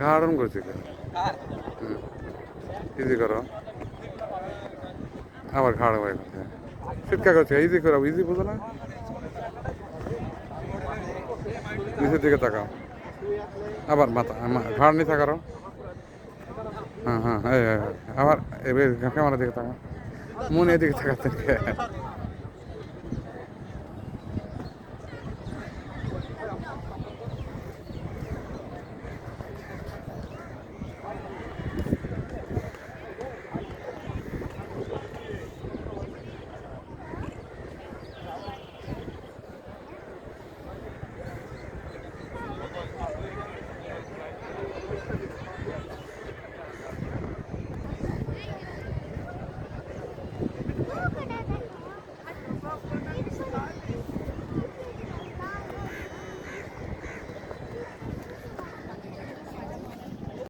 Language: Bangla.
ঘাড়ন করছে ইজি করো আবার ঘাড় হয়ে গেছে চিৎকার করছে ইজি করো ইজি বুঝো না নিচের দিকে তাকাও আবার মাথা আমা- ঘাড় নিচে করো হ্যাঁ হ্যাঁ এই, এই, এই। আবার এবার ক্যামেরার দিকে তাকাও মনে এদিকে তাকাতে